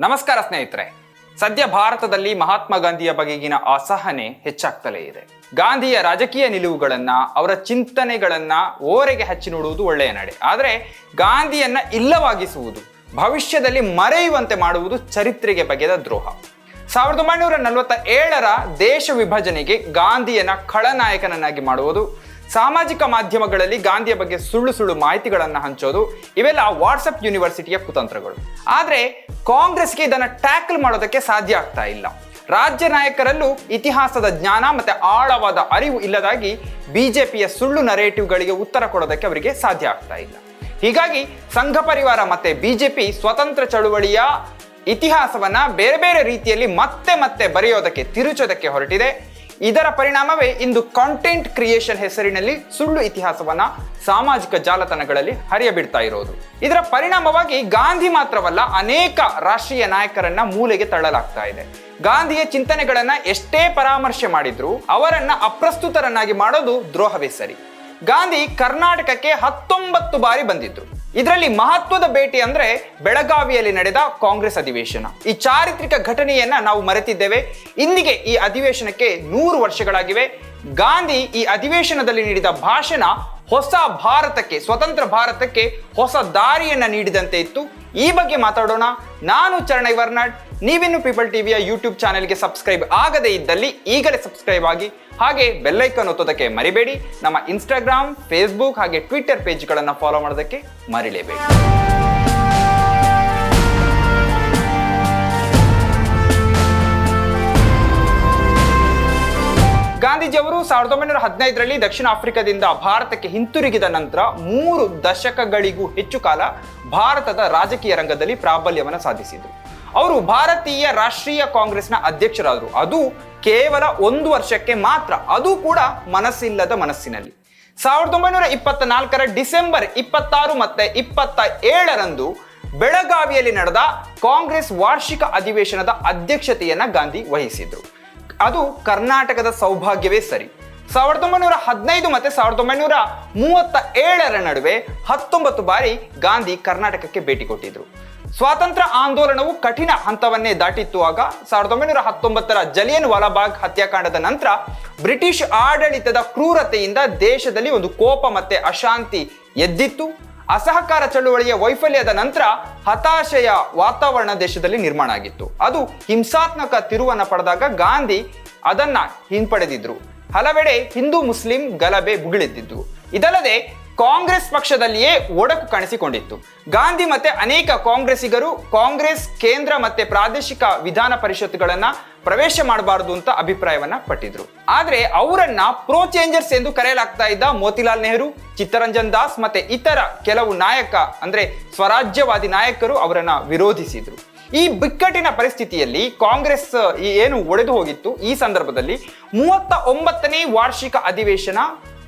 ನಮಸ್ಕಾರ ಸ್ನೇಹಿತರೆ. ಸದ್ಯ ಭಾರತದಲ್ಲಿ ಮಹಾತ್ಮ ಗಾಂಧಿಯ ಬಗೆಗಿನ ಅಸಹನೆ ಹೆಚ್ಚಾಗ್ತಲೇ ಇದೆ. ಗಾಂಧಿಯ ರಾಜಕೀಯ ನಿಲುವುಗಳನ್ನ, ಅವರ ಚಿಂತನೆಗಳನ್ನ ಓರೆಗೆ ಹಚ್ಚಿ ನೋಡುವುದು ಒಳ್ಳೆಯ ನಡೆ. ಆದರೆ ಗಾಂಧಿಯನ್ನ ಇಲ್ಲವಾಗಿಸುವುದು, ಭವಿಷ್ಯದಲ್ಲಿ ಮರೆಯುವಂತೆ ಮಾಡುವುದು ಚರಿತ್ರೆಗೆ ಬಗೆದ ದ್ರೋಹ. ಸಾವಿರದ ಒಂಬೈನೂರ ನಲವತ್ತ ಏಳರ ದೇಶ ವಿಭಜನೆಗೆ ಗಾಂಧಿಯನ್ನ ಖಳನಾಯಕನನ್ನಾಗಿ ಮಾಡುವುದು, ಸಾಮಾಜಿಕ ಮಾಧ್ಯಮಗಳಲ್ಲಿ ಗಾಂಧಿಯ ಬಗ್ಗೆ ಸುಳ್ಳು ಸುಳ್ಳು ಮಾಹಿತಿಗಳನ್ನು ಹಂಚೋದು, ಇವೆಲ್ಲ ವಾಟ್ಸಪ್ ಯೂನಿವರ್ಸಿಟಿಯ ಕುತಂತ್ರಗಳು. ಆದರೆ ಕಾಂಗ್ರೆಸ್ಗೆ ಇದನ್ನು ಟ್ಯಾಕಲ್ ಮಾಡೋದಕ್ಕೆ ಸಾಧ್ಯ ಆಗ್ತಾ ಇಲ್ಲ. ರಾಜ್ಯ ನಾಯಕರಲ್ಲೂ ಇತಿಹಾಸದ ಜ್ಞಾನ ಮತ್ತೆ ಆಳವಾದ ಅರಿವು ಇಲ್ಲದಾಗಿ ಬಿಜೆಪಿಯ ಸುಳ್ಳು ನರೇಟಿವ್ಗಳಿಗೆ ಉತ್ತರ ಕೊಡೋದಕ್ಕೆ ಅವರಿಗೆ ಸಾಧ್ಯ ಆಗ್ತಾ ಇಲ್ಲ. ಹೀಗಾಗಿ ಸಂಘ ಪರಿವಾರ ಮತ್ತೆ ಬಿಜೆಪಿ ಸ್ವತಂತ್ರ ಚಳುವಳಿಯ ಇತಿಹಾಸವನ್ನ ಬೇರೆ ಬೇರೆ ರೀತಿಯಲ್ಲಿ ಮತ್ತೆ ಮತ್ತೆ ಬರೆಯೋದಕ್ಕೆ, ತಿರುಚೋದಕ್ಕೆ ಹೊರಟಿದೆ. ಇದರ ಪರಿಣಾಮವೇ ಇಂದು ಕಾಂಟೆಂಟ್ ಕ್ರಿಯೇಷನ್ ಹೆಸರಿನಲ್ಲಿ ಸುಳ್ಳು ಇತಿಹಾಸವನ್ನ ಸಾಮಾಜಿಕ ಜಾಲತಾಣಗಳಲ್ಲಿ ಹರಿಯಬಿಡ್ತಾ ಇರೋದು. ಇದರ ಪರಿಣಾಮವಾಗಿ ಗಾಂಧಿ ಮಾತ್ರವಲ್ಲ, ಅನೇಕ ರಾಷ್ಟ್ರೀಯ ನಾಯಕರನ್ನ ಮೂಲೆಗೆ ತಳ್ಳಲಾಗ್ತಾ ಇದೆ. ಗಾಂಧಿಯ ಚಿಂತನೆಗಳನ್ನ ಎಷ್ಟೇ ಪರಾಮರ್ಶೆ ಮಾಡಿದ್ರು ಅವರನ್ನ ಅಪ್ರಸ್ತುತರನ್ನಾಗಿ ಮಾಡೋದು ದ್ರೋಹವೇ ಸರಿ. ಗಾಂಧಿ ಕರ್ನಾಟಕಕ್ಕೆ ಹತ್ತೊಂಬತ್ತು ಬಾರಿ ಬಂದಿದ್ರು ಇದರಲ್ಲಿ ಮಹತ್ವದ ಭೇಟಿ ಅಂದ್ರೆ ಬೆಳಗಾವಿಯಲ್ಲಿ ನಡೆದ ಕಾಂಗ್ರೆಸ್ ಅಧಿವೇಶನ. ಈ ಚಾರಿತ್ರಿಕ ಘಟನೆಯನ್ನ ನಾವು ಮರೆತಿದ್ದೇವೆ. ಇಂದಿಗೆ ಈ ಅಧಿವೇಶನಕ್ಕೆ ನೂರು ವರ್ಷಗಳಾಗಿವೆ. ಗಾಂಧಿ ಈ ಅಧಿವೇಶನದಲ್ಲಿ ನೀಡಿದ ಭಾಷಣ ಹೊಸ ಭಾರತಕ್ಕೆ, ಸ್ವತಂತ್ರ ಭಾರತಕ್ಕೆ ಹೊಸ ದಾರಿಯನ್ನ ನೀಡಿದಂತೆ ಇತ್ತು. ಈ ಬಗ್ಗೆ ಮಾತಾಡೋಣ. ನಾನು ಚರಣೈ ವರ್ನಾಡ್. ನೀವಿನ್ನು ಪೀಪಲ್ ಟಿವಿಯ ಯೂಟ್ಯೂಬ್ ಚಾನೆಲ್ಗೆ ಸಬ್ಸ್ಕ್ರೈಬ್ ಆಗದೇ ಇದ್ದಲ್ಲಿ ಈಗಲೇ ಸಬ್ಸ್ಕ್ರೈಬ್ ಆಗಿ ಹಾಗೆ ಬೆಲ್ಲೈಕನ್ ಒತ್ತೋದಕ್ಕೆ ಮರಿಬೇಡಿ. ನಮ್ಮ ಇನ್ಸ್ಟಾಗ್ರಾಮ್ ಫೇಸ್ಬುಕ್ ಹಾಗೆ ಟ್ವಿಟರ್ ಪೇಜ್ಗಳನ್ನು ಫಾಲೋ ಮಾಡೋದಕ್ಕೆ ಮರಿಲೇಬೇಡಿ. ಗಾಂಧೀಜಿಯವರು ಸಾವಿರದ ಒಂಬೈನೂರ ಹದಿನೈದರಲ್ಲಿ ದಕ್ಷಿಣ ಆಫ್ರಿಕಾದಿಂದ ಭಾರತಕ್ಕೆ ಹಿಂತಿರುಗಿದ ನಂತರ ಮೂರು ದಶಕಗಳಿಗೂ ಹೆಚ್ಚು ಕಾಲ ಭಾರತದ ರಾಜಕೀಯ ರಂಗದಲ್ಲಿ ಪ್ರಾಬಲ್ಯವನ್ನು ಸಾಧಿಸಿದರು. ಅವರು ಭಾರತೀಯ ರಾಷ್ಟ್ರೀಯ ಕಾಂಗ್ರೆಸ್ನ ಅಧ್ಯಕ್ಷರಾದರು. ಅದು ಕೇವಲ ಒಂದು ವರ್ಷಕ್ಕೆ ಮಾತ್ರ. ಅದು ಕೂಡ ಮನಸ್ಸಿಲ್ಲದ ಮನಸ್ಸಿನಲ್ಲಿ. ಸಾವಿರದ ಒಂಬೈನೂರ ಇಪ್ಪತ್ತ ನಾಲ್ಕರ ಡಿಸೆಂಬರ್ ಇಪ್ಪತ್ತಾರು ಮತ್ತೆ ಇಪ್ಪತ್ತ ಏಳರಂದು ಬೆಳಗಾವಿಯಲ್ಲಿ ನಡೆದ ಕಾಂಗ್ರೆಸ್ ವಾರ್ಷಿಕ ಅಧಿವೇಶನದ ಅಧ್ಯಕ್ಷತೆಯನ್ನ ಗಾಂಧಿ ವಹಿಸಿದ್ರು. ಅದು ಕರ್ನಾಟಕದ ಸೌಭಾಗ್ಯವೇ ಸರಿ. ಸಾವಿರದ ಒಂಬೈನೂರ ಹದಿನೈದು ಮತ್ತೆ ಸಾವಿರದ ಒಂಬೈನೂರ ಮೂವತ್ತ ಏಳರ ನಡುವೆ ಹತ್ತೊಂಬತ್ತು ಬಾರಿ ಗಾಂಧಿ ಕರ್ನಾಟಕಕ್ಕೆ ಭೇಟಿ ಕೊಟ್ಟಿದ್ರು. ಸ್ವಾತಂತ್ರ್ಯ ಆಂದೋಲನವು ಕಠಿಣ ಹಂತವನ್ನೇ ದಾಟಿತ್ತು ಆಗ ಸಾವಿರದ ಒಂಬೈನೂರ ಹತ್ತೊಂಬತ್ತರ ಜಲಿಯನ್ ವಾಲಾಬಾಗ್ ಹತ್ಯಾಕಾಂಡದ ನಂತರ ಬ್ರಿಟಿಷ್ ಆಡಳಿತದ ಕ್ರೂರತೆಯಿಂದ ದೇಶದಲ್ಲಿ ಒಂದು ಕೋಪ ಮತ್ತೆ ಅಶಾಂತಿ ಎದ್ದಿತ್ತು. ಅಸಹಕಾರ ಚಳುವಳಿಯ ವೈಫಲ್ಯದ ನಂತರ ಹತಾಶೆಯ ವಾತಾವರಣ ದೇಶದಲ್ಲಿ ನಿರ್ಮಾಣ ಆಗಿತ್ತು. ಅದು ಹಿಂಸಾತ್ಮಕ ತಿರುವನ್ನು ಪಡೆದಾಗ ಗಾಂಧಿ ಅದನ್ನ ಹಿಂಪಡೆದಿದ್ರು. ಹಲವೆಡೆ ಹಿಂದೂ ಮುಸ್ಲಿಂ ಗಲಭೆ ಭುಗಿಳೆದ್ದಿದ್ದು ಇದಲ್ಲದೆ ಕಾಂಗ್ರೆಸ್ ಪಕ್ಷದಲ್ಲಿಯೇ ಒಡಕು ಕಾಣಿಸಿಕೊಂಡಿತ್ತು. ಗಾಂಧಿ ಮತ್ತೆ ಅನೇಕ ಕಾಂಗ್ರೆಸ್ಸಿಗರು ಕಾಂಗ್ರೆಸ್, ಕೇಂದ್ರ ಮತ್ತೆ ಪ್ರಾದೇಶಿಕ ವಿಧಾನ ಪರಿಷತ್ತುಗಳನ್ನ ಪ್ರವೇಶ ಮಾಡಬಾರದು ಅಂತ ಅಭಿಪ್ರಾಯವನ್ನ ಪಟ್ಟಿದ್ರು. ಆದ್ರೆ ಅವರನ್ನ ಪ್ರೋ ಚೇಂಜರ್ಸ್ ಎಂದು ಕರೆಯಲಾಗ್ತಾ ಇದ್ದ ಮೋತಿಲಾಲ್ ನೆಹರು, ಚಿತ್ತರಂಜನ್ ದಾಸ್ ಮತ್ತೆ ಇತರ ಕೆಲವು ನಾಯಕ, ಅಂದ್ರೆ ಸ್ವರಾಜ್ಯವಾದಿ ನಾಯಕರು ಅವರನ್ನ ವಿರೋಧಿಸಿದ್ರು. ಈ ಬಿಕ್ಕಟ್ಟಿನ ಪರಿಸ್ಥಿತಿಯಲ್ಲಿ ಕಾಂಗ್ರೆಸ್ ಏನು ಒಡೆದು ಹೋಗಿತ್ತು, ಈ ಸಂದರ್ಭದಲ್ಲಿ ಮೂವತ್ತ ಒಂಬತ್ತನೇ ವಾರ್ಷಿಕ ಅಧಿವೇಶನ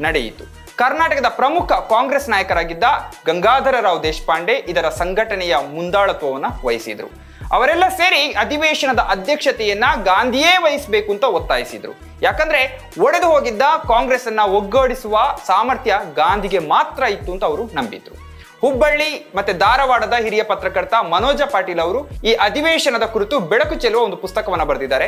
ನಡೆಯಿತು. ಕರ್ನಾಟಕದ ಪ್ರಮುಖ ಕಾಂಗ್ರೆಸ್ ನಾಯಕರಾಗಿದ್ದ ಗಂಗಾಧರ ರಾವ್ ದೇಶಪಾಂಡೆ ಇದರ ಸಂಘಟನೆಯ ಮುಂದಾಳತ್ವವನ್ನು ವಹಿಸಿದರು. ಅವರೆಲ್ಲ ಸೇರಿ ಅಧಿವೇಶನದ ಅಧ್ಯಕ್ಷತೆಯನ್ನ ಗಾಂಧಿಯೇ ವಹಿಸಬೇಕು ಅಂತ ಒತ್ತಾಯಿಸಿದ್ರು. ಯಾಕಂದ್ರೆ ಒಡೆದು ಹೋಗಿದ್ದ ಕಾಂಗ್ರೆಸ್ ಅನ್ನ ಒಗ್ಗೂಡಿಸುವ ಸಾಮರ್ಥ್ಯ ಗಾಂಧಿಗೆ ಮಾತ್ರ ಇತ್ತು ಅಂತ ಅವರು ನಂಬಿದ್ರು. ಹುಬ್ಬಳ್ಳಿ ಮತ್ತೆ ಧಾರವಾಡದ ಹಿರಿಯ ಪತ್ರಕರ್ತ ಮನೋಜ ಪಾಟೀಲ್ ಅವರು ಈ ಅಧಿವೇಶನದ ಕುರಿತು ಬೆಳಕು ಚೆಲ್ಲುವ ಒಂದು ಪುಸ್ತಕವನ್ನು ಬರೆದಿದ್ದಾರೆ.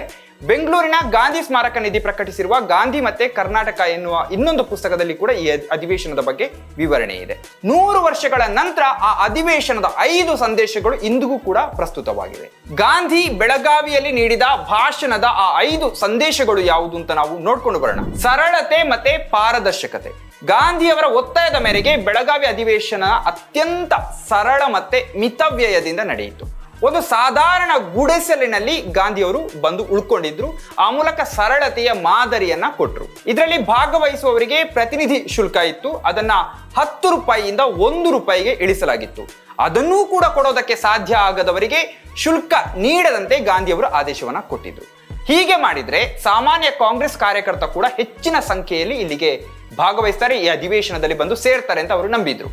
ಬೆಂಗಳೂರಿನ ಗಾಂಧಿ ಸ್ಮಾರಕ ನಿಧಿ ಪ್ರಕಟಿಸಿರುವ ಗಾಂಧಿ ಮತ್ತೆ ಕರ್ನಾಟಕ ಎನ್ನುವ ಇನ್ನೊಂದು ಪುಸ್ತಕದಲ್ಲಿ ಕೂಡ ಈ ಅಧಿವೇಶನದ ಬಗ್ಗೆ ವಿವರಣೆ ಇದೆ. ನೂರು ವರ್ಷಗಳ ನಂತರ ಆ ಅಧಿವೇಶನದ ಐದು ಸಂದೇಶಗಳು ಇಂದಿಗೂ ಕೂಡ ಪ್ರಸ್ತುತವಾಗಿವೆ. ಗಾಂಧಿ ಬೆಳಗಾವಿಯಲ್ಲಿ ನೀಡಿದ ಭಾಷಣದ ಆ ಐದು ಸಂದೇಶಗಳು ಯಾವುದು ಅಂತ ನಾವು ನೋಡ್ಕೊಂಡು ಬರೋಣ. ಸರಳತೆ ಮತ್ತೆ ಪಾರದರ್ಶಕತೆ. ಗಾಂಧಿಯವರ ಒತ್ತಾಯದ ಮೇರೆಗೆ ಬೆಳಗಾವಿ ಅಧಿವೇಶನ ಅತ್ಯಂತ ಸರಳ ಮತ್ತೆ ಮಿತವ್ಯಯದಿಂದ ನಡೆಯಿತು. ಒಂದು ಸಾಧಾರಣ ಗುಡಿಸಲಿನಲ್ಲಿ ಗಾಂಧಿಯವರು ಬಂದು ಉಳ್ಕೊಂಡಿದ್ರು. ಆ ಮೂಲಕ ಸರಳತೆಯ ಮಾದರಿಯನ್ನ ಕೊಟ್ಟರು ಇದರಲ್ಲಿ ಭಾಗವಹಿಸುವವರಿಗೆ ಪ್ರತಿನಿಧಿ ಶುಲ್ಕ ಇತ್ತು. ಅದನ್ನ ಹತ್ತು ರೂಪಾಯಿಯಿಂದ ಒಂದು ರೂಪಾಯಿಗೆ ಇಳಿಸಲಾಗಿತ್ತು. ಅದನ್ನೂ ಕೂಡ ಕೊಡೋದಕ್ಕೆ ಸಾಧ್ಯ ಆಗದವರಿಗೆ ಶುಲ್ಕ ನೀಡದಂತೆ ಗಾಂಧಿಯವರು ಆದೇಶವನ್ನ ಕೊಟ್ಟಿದ್ರು. ಹೀಗೆ ಮಾಡಿದ್ರೆ ಸಾಮಾನ್ಯ ಕಾಂಗ್ರೆಸ್ ಕಾರ್ಯಕರ್ತ ಕೂಡ ಹೆಚ್ಚಿನ ಸಂಖ್ಯೆಯಲ್ಲಿ ಇಲ್ಲಿಗೆ ಭಾಗವಹಿಸ್ತಾರೆ, ಈ ಅಧಿವೇಶನದಲ್ಲಿ ಬಂದು ಸೇರ್ತಾರೆ ಅಂತ ಅವರು ನಂಬಿದ್ರು.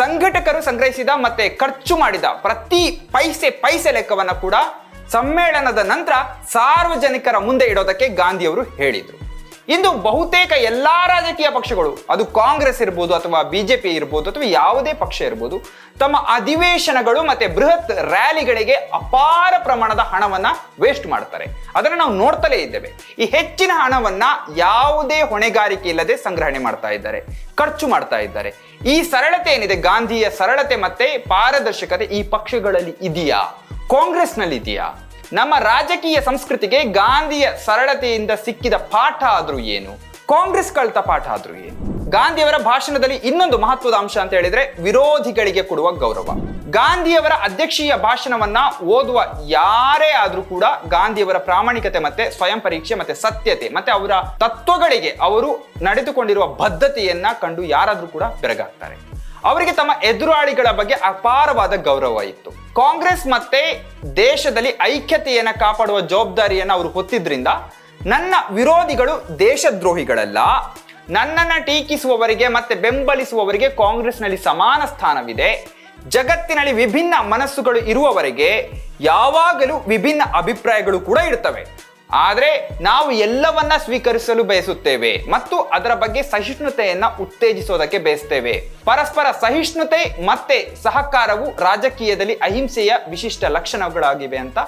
ಸಂಘಟಕರು ಸಂಗ್ರಹಿಸಿದ ಮತ್ತೆ ಖರ್ಚು ಮಾಡಿದ ಪ್ರತಿ ಪೈಸೆ ಪೈಸೆ ಲೆಕ್ಕವನ್ನ ಕೂಡ ಸಮ್ಮೇಳನದ ನಂತರ ಸಾರ್ವಜನಿಕರ ಮುಂದೆ ಇಡೋದಕ್ಕೆ ಗಾಂಧಿಯವರು ಹೇಳಿದ್ರು. ಇಂದು ಬಹುತೇಕ ಎಲ್ಲಾ ರಾಜಕೀಯ ಪಕ್ಷಗಳು, ಅದು ಕಾಂಗ್ರೆಸ್ ಇರ್ಬೋದು ಅಥವಾ ಬಿಜೆಪಿ ಇರ್ಬೋದು ಅಥವಾ ಯಾವುದೇ ಪಕ್ಷ ಇರ್ಬೋದು, ತಮ್ಮ ಅಧಿವೇಶನಗಳು ಮತ್ತೆ ಬೃಹತ್ ರ್ಯಾಲಿಗಳಿಗೆ ಅಪಾರ ಪ್ರಮಾಣದ ಹಣವನ್ನ ವೇಸ್ಟ್ ಮಾಡ್ತಾರೆ. ಅದನ್ನು ನಾವು ನೋಡ್ತಲೇ ಇದ್ದೇವೆ. ಈ ಹೆಚ್ಚಿನ ಹಣವನ್ನ ಯಾವುದೇ ಹೊಣೆಗಾರಿಕೆ ಇಲ್ಲದೆ ಸಂಗ್ರಹಣೆ ಮಾಡ್ತಾ ಇದ್ದಾರೆ, ಖರ್ಚು ಮಾಡ್ತಾ ಇದ್ದಾರೆ. ಈ ಸರಳತೆ ಏನಿದೆ? ಗಾಂಧಿಯ ಸರಳತೆ ಮತ್ತೆ ಪಾರದರ್ಶಕತೆ ಈ ಪಕ್ಷಗಳಲ್ಲಿ ಇದೆಯಾ? ಕಾಂಗ್ರೆಸ್ನಲ್ಲಿ ಇದೆಯಾ? ನಮ್ಮ ರಾಜಕೀಯ ಸಂಸ್ಕೃತಿಗೆ ಗಾಂಧಿಯ ಸರಳತೆಯಿಂದ ಸಿಕ್ಕಿದ ಪಾಠ ಆದ್ರೂ ಏನು? ಕಾಂಗ್ರೆಸ್ ಕಳ್ತ ಪಾಠ ಆದ್ರೂ ಏನು? ಗಾಂಧಿಯವರ ಭಾಷಣದಲ್ಲಿ ಇನ್ನೊಂದು ಮಹತ್ವದ ಅಂಶ ಅಂತ ಹೇಳಿದ್ರೆ ವಿರೋಧಿಗಳಿಗೆ ಕೊಡುವ ಗೌರವ. ಗಾಂಧಿಯವರ ಅಧ್ಯಕ್ಷೀಯ ಭಾಷಣವನ್ನ ಓದುವ ಯಾರೇ ಆದ್ರೂ ಕೂಡ ಗಾಂಧಿಯವರ ಪ್ರಾಮಾಣಿಕತೆ ಮತ್ತೆ ಸ್ವಯಂ ಪರೀಕ್ಷೆ ಮತ್ತೆ ಸತ್ಯತೆ ಮತ್ತೆ ಅವರ ತತ್ವಗಳಿಗೆ ಅವರು ನಡೆದುಕೊಂಡಿರುವ ಬದ್ಧತೆಯನ್ನ ಕಂಡು ಯಾರಾದ್ರೂ ಕೂಡ ಬೆರಗಾಗ್ತಾರೆ. ಅವರಿಗೆ ತಮ್ಮ ಎದುರಾಳಿಗಳ ಬಗ್ಗೆ ಅಪಾರವಾದ ಗೌರವ ಇತ್ತು. ಕಾಂಗ್ರೆಸ್ ಮತ್ತೆ ದೇಶದಲ್ಲಿ ಐಕ್ಯತೆಯನ್ನು ಕಾಪಾಡುವ ಜವಾಬ್ದಾರಿಯನ್ನು ಅವರು ಹೊತ್ತಿದ್ರಿಂದ ನನ್ನ ವಿರೋಧಿಗಳು ದೇಶದ್ರೋಹಿಗಳಲ್ಲ, ನನ್ನನ್ನ ಟೀಕಿಸುವವರಿಗೆ ಮತ್ತೆ ಬೆಂಬಲಿಸುವವರಿಗೆ ಕಾಂಗ್ರೆಸ್ನಲ್ಲಿ ಸಮಾನ ಸ್ಥಾನವಿದೆ, ಜಗತ್ತಿನಲ್ಲಿ ವಿಭಿನ್ನ ಮನಸ್ಸುಗಳು ಇರುವವರೆಗೆ ಯಾವಾಗಲೂ ವಿಭಿನ್ನ ಅಭಿಪ್ರಾಯಗಳು ಕೂಡ ಇರ್ತವೆ. ಆದರೆ ನಾವು ಎಲ್ಲವನ್ನ ಸ್ವೀಕರಿಸಲು ಬಯಸುತ್ತೇವೆ ಮತ್ತು ಅದರ ಬಗ್ಗೆ ಸಹಿಷ್ಣುತೆಯನ್ನ ಉತ್ತೇಜಿಸೋದಕ್ಕೆ ಬಯಸ್ತೇವೆ. ಪರಸ್ಪರ ಸಹಿಷ್ಣುತೆ ಮತ್ತೆ ಸಹಕಾರವು ರಾಜಕೀಯದಲ್ಲಿ ಅಹಿಂಸೆಯ ವಿಶಿಷ್ಟ ಲಕ್ಷಣಗಳಾಗಿವೆ ಅಂತ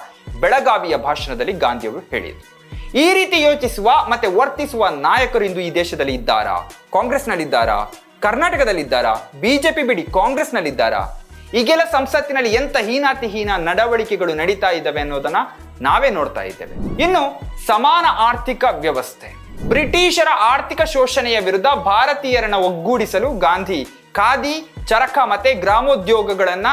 ಬೆಳಗಾವಿಯ ಭಾಷಣದಲ್ಲಿ ಗಾಂಧಿಯವರು ಹೇಳಿದರು. ಈ ರೀತಿ ಯೋಚಿಸುವ ಮತ್ತೆ ವರ್ತಿಸುವ ನಾಯಕರು ಇಂದು ಈ ದೇಶದಲ್ಲಿ ಇದ್ದಾರಾ? ಕಾಂಗ್ರೆಸ್ನಲ್ಲಿದ್ದಾರಾ? ಕರ್ನಾಟಕದಲ್ಲಿದ್ದಾರಾ? ಬಿಜೆಪಿ ಬಿಡಿ ಕಾಂಗ್ರೆಸ್ನಲ್ಲಿದ್ದಾರಾ? ಈಗೆಲ್ಲ ಸಂಸತ್ತಿನಲ್ಲಿ ಎಂತ ಹೀನಾತಿಹೀನ ನಡವಳಿಕೆಗಳು ನಡೀತಾ ಇದ್ದಾವೆ ಅನ್ನೋದನ್ನ ನಾವೇ ನೋಡ್ತಾ ಇದ್ದೇವೆ. ಇನ್ನು ಸಮಾನ ಆರ್ಥಿಕ ವ್ಯವಸ್ಥೆ. ಬ್ರಿಟಿಷರ ಆರ್ಥಿಕ ಶೋಷಣೆಯ ವಿರುದ್ಧ ಭಾರತೀಯರನ್ನ ಒಗ್ಗೂಡಿಸಲು ಗಾಂಧಿ ಖಾದಿ, ಚರಕ ಮತ್ತೆ ಗ್ರಾಮೋದ್ಯೋಗಗಳನ್ನ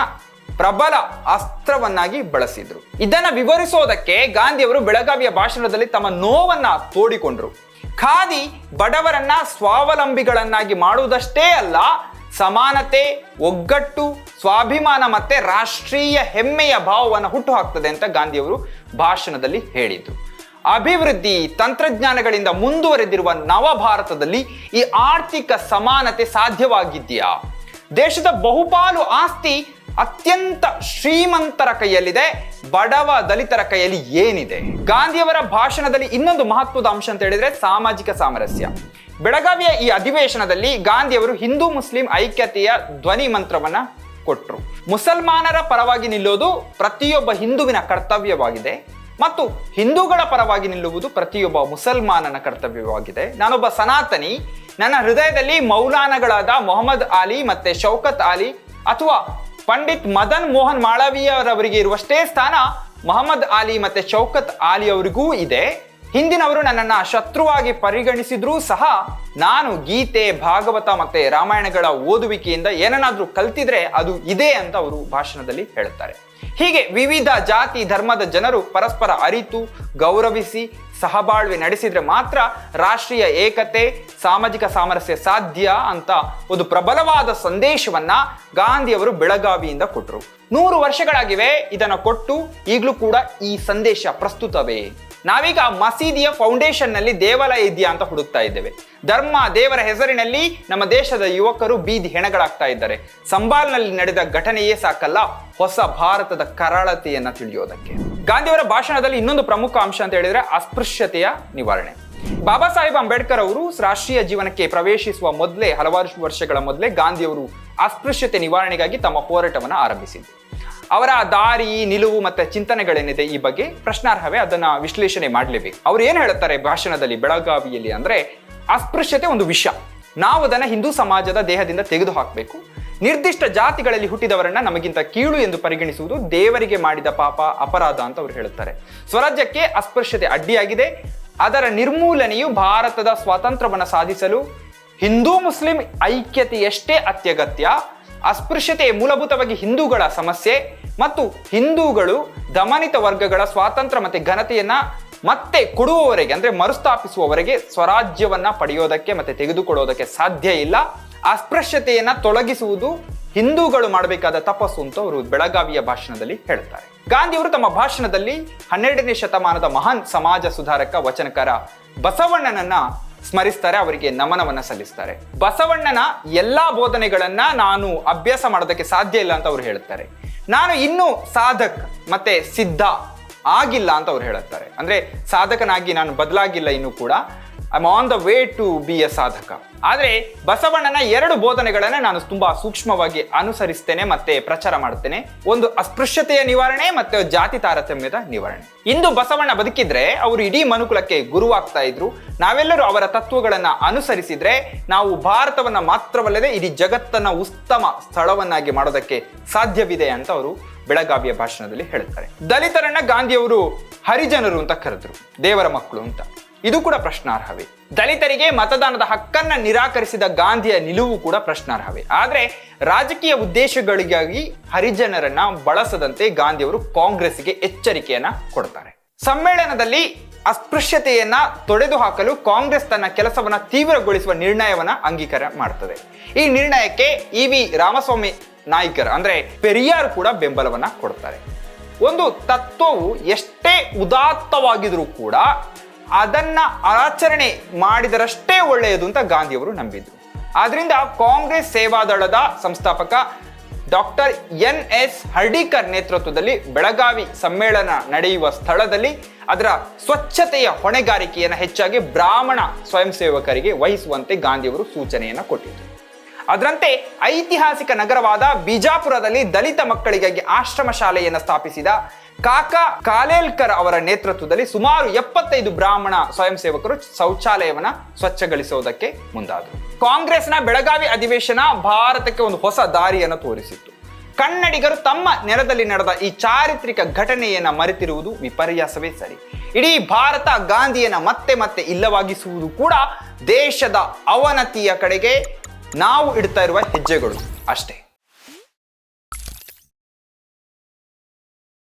ಪ್ರಬಲ ಅಸ್ತ್ರವನ್ನಾಗಿ ಬಳಸಿದ್ರು. ಇದನ್ನ ವಿವರಿಸೋದಕ್ಕೆ ಗಾಂಧಿಯವರು ಬೆಳಗಾವಿಯ ಭಾಷಣದಲ್ಲಿ ತಮ್ಮ ನೋವನ್ನ ತೋಡಿಕೊಂಡ್ರು. ಖಾದಿ ಬಡವರನ್ನ ಸ್ವಾವಲಂಬಿಗಳನ್ನಾಗಿ ಮಾಡುವುದಷ್ಟೇ ಅಲ್ಲ ಸಮಾನತೆ, ಒಗ್ಗಟ್ಟು, ಸ್ವಾಭಿಮಾನ ಮತ್ತೆ ರಾಷ್ಟ್ರೀಯ ಹೆಮ್ಮೆಯ ಭಾವವನ್ನು ಹುಟ್ಟುಹಾಕ್ತದೆ ಅಂತ ಗಾಂಧಿಯವರು ಭಾಷಣದಲ್ಲಿ ಹೇಳಿದ್ರು. ಅಭಿವೃದ್ಧಿ ತಂತ್ರಜ್ಞಾನಗಳಿಂದ ಮುಂದುವರೆದಿರುವ ನವ ಭಾರತದಲ್ಲಿ ಈ ಆರ್ಥಿಕ ಸಮಾನತೆ ಸಾಧ್ಯವಾಗಿದೆಯಾ? ದೇಶದ ಬಹುಪಾಲು ಆಸ್ತಿ ಅತ್ಯಂತ ಶ್ರೀಮಂತರ ಕೈಯಲ್ಲಿದೆ, ಬಡವ ದಲಿತರ ಕೈಯಲ್ಲಿ ಏನಿದೆ? ಗಾಂಧಿಯವರ ಭಾಷಣದಲ್ಲಿ ಇನ್ನೊಂದು ಮಹತ್ವದ ಅಂಶ ಅಂತ ಹೇಳಿದ್ರೆ ಸಾಮಾಜಿಕ ಸಾಮರಸ್ಯ. ಬೆಳಗಾವಿಯ ಈ ಅಧಿವೇಶನದಲ್ಲಿ ಗಾಂಧಿಯವರು ಹಿಂದೂ ಮುಸ್ಲಿಂ ಐಕ್ಯತೆಯ ಧ್ವನಿ ಮಂತ್ರವನ್ನ ಕೊಟ್ಟರು ಮುಸಲ್ಮಾನರ ಪರವಾಗಿ ನಿಲ್ಲುವುದು ಪ್ರತಿಯೊಬ್ಬ ಹಿಂದುವಿನ ಕರ್ತವ್ಯವಾಗಿದೆ ಮತ್ತು ಹಿಂದೂಗಳ ಪರವಾಗಿ ನಿಲ್ಲುವುದು ಪ್ರತಿಯೊಬ್ಬ ಮುಸಲ್ಮಾನನ ಕರ್ತವ್ಯವಾಗಿದೆ. ನಾನೊಬ್ಬ ಸನಾತನಿ, ನನ್ನ ಹೃದಯದಲ್ಲಿ ಮೌಲಾನಗಳಾದ ಮೊಹಮ್ಮದ್ ಆಲಿ ಮತ್ತೆ ಶೌಕತ್ ಆಲಿ ಅಥವಾ ಪಂಡಿತ್ ಮದನ್ ಮೋಹನ್ ಮಾಳವೀಯರವರಿಗೆ ಇರುವಷ್ಟೇ ಸ್ಥಾನ ಮೊಹಮ್ಮದ್ ಆಲಿ ಮತ್ತೆ ಶೌಕತ್ ಆಲಿ ಅವರಿಗೂ ಇದೆ. ಹಿಂದಿನವರು ನನ್ನನ್ನ ಶತ್ರುವಾಗಿ ಪರಿಗಣಿಸಿದ್ರೂ ಸಹ ನಾನು ಗೀತೆ, ಭಾಗವತ ಮತ್ತೆ ರಾಮಾಯಣಗಳ ಓದುವಿಕೆಯಿಂದ ಏನನ್ನಾದ್ರೂ ಕಲ್ತಿದ್ರೆ ಅದು ಇದೆ ಅಂತ ಅವರು ಭಾಷಣದಲ್ಲಿ ಹೇಳುತ್ತಾರೆ. ಹೀಗೆ ವಿವಿಧ ಜಾತಿ ಧರ್ಮದ ಜನರು ಪರಸ್ಪರ ಅರಿತು, ಗೌರವಿಸಿ ಸಹಬಾಳ್ವೆ ನಡೆಸಿದರೆ ಮಾತ್ರ ರಾಷ್ಟ್ರೀಯ ಏಕತೆ, ಸಾಮಾಜಿಕ ಸಾಮರಸ್ಯ ಸಾಧ್ಯ ಅಂತ ಒಂದು ಪ್ರಬಲವಾದ ಸಂದೇಶವನ್ನ ಗಾಂಧಿಯವರು ಬೆಳಗಾವಿಯಿಂದ ಕೊಟ್ಟರು ನೂರು ವರ್ಷಗಳಾಗಿವೆ ಇದನ್ನು ಕೊಟ್ಟು ಈಗಲೂ ಕೂಡ ಈ ಸಂದೇಶ ಪ್ರಸ್ತುತವೇ. ನಾವೀಗ ಮಸೀದಿಯ ಫೌಂಡೇಶನ್ನಲ್ಲಿ ದೇವಾಲಯ ಇದೆಯಾ ಅಂತ ಹುಡುಕ್ತಾ ಇದ್ದೇವೆ. ಧರ್ಮ ದೇವರ ಹೆಸರಿನಲ್ಲಿ ನಮ್ಮ ದೇಶದ ಯುವಕರು ಬೀದಿ ಹೆಣಗಳಾಗ್ತಾ ಇದ್ದಾರೆ. ಸಂಬಾಲ್ನಲ್ಲಿ ನಡೆದ ಘಟನೆಯೇ ಸಾಕಲ್ಲ, ಹೊಸ ಭಾರತದ ಕರಾಳತೆಯನ್ನ ತಿಳಿಯೋದಕ್ಕೆ. ಗಾಂಧಿಯವರ ಭಾಷಣದಲ್ಲಿ ಇನ್ನೊಂದು ಪ್ರಮುಖ ಅಂಶ ಅಂತ ಹೇಳಿದ್ರೆ ಅಸ್ಪೃಶ್ಯತೆಯ ನಿವಾರಣೆ. ಬಾಬಾ ಸಾಹೇಬ್ ಅಂಬೇಡ್ಕರ್ ಅವರು ರಾಷ್ಟ್ರೀಯ ಜೀವನಕ್ಕೆ ಪ್ರವೇಶಿಸುವ ಮೊದಲೇ, ಹಲವಾರು ವರ್ಷಗಳ ಮೊದಲೇ ಗಾಂಧಿಯವರು ಅಸ್ಪೃಶ್ಯತೆ ನಿವಾರಣೆಗಾಗಿ ತಮ್ಮ ಹೋರಾಟವನ್ನು ಆರಂಭಿಸಿದ್ರು ಅವರ ದಾರಿ, ನಿಲುವು ಮತ್ತೆ ಚಿಂತನೆಗಳೇನಿದೆ ಈ ಬಗ್ಗೆ ಪ್ರಶ್ನಾರ್ಹವೇ ಅದನ್ನ ವಿಶ್ಲೇಷಣೆ ಮಾಡಲೇಬೇಕು. ಅವ್ರು ಏನು ಹೇಳುತ್ತಾರೆ ಭಾಷಣದಲ್ಲಿ ಬೆಳಗಾವಿಯಲ್ಲಿ ಅಂದ್ರೆ, ಅಸ್ಪೃಶ್ಯತೆ ಒಂದು ವಿಷ. ನಾವು ಅದನ್ನ ಹಿಂದೂ ಸಮಾಜದ ದೇಹದಿಂದ ತೆಗೆದು ಹಾಕಬೇಕು ನಿರ್ದಿಷ್ಟ ಜಾತಿಗಳಲ್ಲಿ ಹುಟ್ಟಿದವರನ್ನ ನಮಗಿಂತ ಕೀಳು ಎಂದು ಪರಿಗಣಿಸುವುದು ದೇವರಿಗೆ ಮಾಡಿದ ಪಾಪ, ಅಪರಾಧ ಅಂತ ಅವರು ಹೇಳುತ್ತಾರೆ. ಸ್ವರಾಜ್ಯಕ್ಕೆ ಅಸ್ಪೃಶ್ಯತೆ ಅಡ್ಡಿಯಾಗಿದೆ. ಅದರ ನಿರ್ಮೂಲನೆಯು ಭಾರತದ ಸ್ವಾತಂತ್ರ್ಯವನ್ನು ಸಾಧಿಸಲು ಹಿಂದೂ ಮುಸ್ಲಿಂ ಐಕ್ಯತೆಯಷ್ಟೇ ಅತ್ಯಗತ್ಯ. ಅಸ್ಪೃಶ್ಯತೆ ಮೂಲಭೂತವಾಗಿ ಹಿಂದೂಗಳ ಸಮಸ್ಯೆ ಮತ್ತು ಹಿಂದೂಗಳು ದಮನಿತ ವರ್ಗಗಳ ಸ್ವಾತಂತ್ರ್ಯ ಮತ್ತೆ ಘನತೆಯನ್ನ ಮತ್ತೆ ಕೊಡುವವರೆಗೆ, ಅಂದ್ರೆ ಮರುಸ್ಥಾಪಿಸುವವರೆಗೆ ಸ್ವರಾಜ್ಯವನ್ನ ಪಡೆಯೋದಕ್ಕೆ ಮತ್ತೆ ತೆಗೆದುಕೊಳ್ಳೋದಕ್ಕೆ ಸಾಧ್ಯ ಇಲ್ಲ. ಅಸ್ಪೃಶ್ಯತೆಯನ್ನ ತೊಲಗಿಸುವುದು ಹಿಂದೂಗಳು ಮಾಡಬೇಕಾದ ತಪಸ್ಸು ಅಂತ ಅವರು ಬೆಳಗಾವಿಯ ಭಾಷಣದಲ್ಲಿ ಹೇಳ್ತಾರೆ. ಗಾಂಧಿಯವರು ತಮ್ಮ ಭಾಷಣದಲ್ಲಿ ಹನ್ನೆರಡನೇ ಶತಮಾನದ ಮಹಾನ್ ಸಮಾಜ ಸುಧಾರಕ ವಚನಕಾರ ಬಸವಣ್ಣನನ್ನ ಸ್ಮರಿಸ್ತಾರೆ, ಅವರಿಗೆ ನಮನವನ್ನ ಸಲ್ಲಿಸ್ತಾರೆ. ಬಸವಣ್ಣನ ಎಲ್ಲಾ ಬೋಧನೆಗಳನ್ನ ನಾನು ಅಭ್ಯಾಸ ಮಾಡೋದಕ್ಕೆ ಸಾಧ್ಯ ಇಲ್ಲ ಅಂತ ಅವ್ರು ಹೇಳುತ್ತಾರೆ ನಾನು ಇನ್ನೂ ಸಾಧಕ್ ಮತ್ತೆ ಸಿದ್ಧ ಆಗಿಲ್ಲ ಅಂತ ಅವ್ರು ಹೇಳುತ್ತಾರೆ ಅಂದ್ರೆ ಸಾಧಕನಾಗಿ ನಾನು ಬದಲಾಗಿಲ್ಲ ಇನ್ನೂ ಕೂಡ. I on the way to be a ಸಾಧಕ. ಆದರೆ ಬಸವಣ್ಣನ ಎರಡು ಬೋಧನೆಗಳನ್ನು ನಾನು ತುಂಬಾ ಸೂಕ್ಷ್ಮವಾಗಿ ಅನುಸರಿಸ್ತೇನೆ ಮತ್ತೆ ಪ್ರಚಾರ ಮಾಡುತ್ತೇನೆ. ಒಂದು ಅಸ್ಪೃಶ್ಯತೆಯ ನಿವಾರಣೆ ಮತ್ತು ಜಾತಿ ತಾರತಮ್ಯದ ನಿವಾರಣೆ. ಇಂದು ಬಸವಣ್ಣ ಬದುಕಿದ್ರೆ ಅವರು ಇಡೀ ಮನುಕುಲಕ್ಕೆ ಗುರುವಾಗ್ತಾ ಇದ್ರು. ನಾವೆಲ್ಲರೂ ಅವರ ತತ್ವಗಳನ್ನು ಅನುಸರಿಸಿದ್ರೆ ನಾವು ಭಾರತವನ್ನು ಮಾತ್ರವಲ್ಲದೆ ಇಡೀ ಜಗತ್ತನ್ನ ಉತ್ತಮ ಸ್ಥಳವನ್ನಾಗಿ ಮಾಡೋದಕ್ಕೆ ಸಾಧ್ಯವಿದೆ ಅಂತ ಅವರು ಬೆಳಗಾವಿಯ ಭಾಷಣದಲ್ಲಿ ಹೇಳ್ತಾರೆ ದಲಿತರನ್ನ ಗಾಂಧಿಯವರು ಹರಿಜನರು ಅಂತ ಕರೆದ್ರು. ದೇವರ ಮಕ್ಕಳು ಅಂತ. ಇದು ಕೂಡ ಪ್ರಶ್ನಾರ್ಹವೇ. ದಲಿತರಿಗೆ ಮತದಾನದ ಹಕ್ಕನ್ನ ನಿರಾಕರಿಸಿದ ಗಾಂಧಿಯ ನಿಲುವು ಕೂಡ ಪ್ರಶ್ನಾರ್ಹವೇ. ಆದರೆ ರಾಜಕೀಯ ಉದ್ದೇಶಗಳಿಗಾಗಿ ಹರಿಜನರನ್ನ ಬಳಸದಂತೆ ಗಾಂಧಿಯವರು ಕಾಂಗ್ರೆಸ್ಗೆ ಎಚ್ಚರಿಕೆಯನ್ನ ಕೊಡ್ತಾರೆ. ಸಮ್ಮೇಳನದಲ್ಲಿ ಅಸ್ಪೃಶ್ಯತೆಯನ್ನ ತೊಡೆದು ಹಾಕಲು ಕಾಂಗ್ರೆಸ್ ತನ್ನ ಕೆಲಸವನ್ನ ತೀವ್ರಗೊಳಿಸುವ ನಿರ್ಣಯವನ್ನ ಅಂಗೀಕಾರ ಮಾಡ್ತದೆ. ಈ ನಿರ್ಣಯಕ್ಕೆ ಇ ವಿ ರಾಮಸ್ವಾಮಿ ನಾಯ್ಕರ್ ಅಂದ್ರೆ ಪೆರಿಯಾರ್ ಕೂಡ ಬೆಂಬಲವನ್ನ ಕೊಡ್ತಾರೆ. ಒಂದು ತತ್ವವು ಎಷ್ಟೇ ಉದಾತ್ತವಾಗಿದ್ರೂ ಕೂಡ ಅದನ್ನ ಆಚರಣೆ ಮಾಡಿದರಷ್ಟೇ ಒಳ್ಳೆಯದು ಅಂತ ಗಾಂಧಿಯವರು ನಂಬಿದ್ರು. ಆದ್ರಿಂದ ಕಾಂಗ್ರೆಸ್ ಸೇವಾದಳದ ಸಂಸ್ಥಾಪಕ ಡಾಕ್ಟರ್ ಎನ್ ಎಸ್ ಹರ್ಡಿಕರ್ ನೇತೃತ್ವದಲ್ಲಿ ಬೆಳಗಾವಿ ಸಮ್ಮೇಳನ ನಡೆಯುವ ಸ್ಥಳದಲ್ಲಿ ಅದರ ಸ್ವಚ್ಛತೆಯ ಹೊಣೆಗಾರಿಕೆಯನ್ನು ಹೆಚ್ಚಾಗಿ ಬ್ರಾಹ್ಮಣ ಸ್ವಯಂ ಸೇವಕರಿಗೆ ವಹಿಸುವಂತೆ ಗಾಂಧಿಯವರು ಸೂಚನೆಯನ್ನು ಕೊಟ್ಟಿದ್ದರು ಅದರಂತೆ ಐತಿಹಾಸಿಕ ನಗರವಾದ ಬಿಜಾಪುರದಲ್ಲಿ ದಲಿತ ಮಕ್ಕಳಿಗಾಗಿ ಆಶ್ರಮ ಶಾಲೆಯನ್ನು ಸ್ಥಾಪಿಸಿದ ಕಾಕಾ ಕಾಲೇಲ್ಕರ್ ಅವರ ನೇತೃತ್ವದಲ್ಲಿ ಸುಮಾರು ಎಪ್ಪತ್ತೈದು ಬ್ರಾಹ್ಮಣ ಸ್ವಯಂ ಸೇವಕರು ಶೌಚಾಲಯವನ್ನ ಸ್ವಚ್ಛಗೊಳಿಸುವುದಕ್ಕೆ ಮುಂದಾದರು. ಕಾಂಗ್ರೆಸ್ನ ಬೆಳಗಾವಿ ಅಧಿವೇಶನ ಭಾರತಕ್ಕೆ ಒಂದು ಹೊಸ ದಾರಿಯನ್ನು ತೋರಿಸಿತ್ತು. ಕನ್ನಡಿಗರು ತಮ್ಮ ನೆಲದಲ್ಲಿ ನಡೆದ ಈ ಚಾರಿತ್ರಿಕ ಘಟನೆಯನ್ನ ಮರೆತಿರುವುದು ವಿಪರ್ಯಾಸವೇ ಸರಿ. ಇಡೀ ಭಾರತ ಗಾಂಧಿಯನ್ನ ಮತ್ತೆ ಮತ್ತೆ ಇಲ್ಲವಾಗಿಸುವುದು ಕೂಡ ದೇಶದ ಅವನತಿಯ ಕಡೆಗೆ ನಾವು ಇಡ್ತಾ ಇರುವ ಹೆಜ್ಜೆಗಳು ಅಷ್ಟೇ.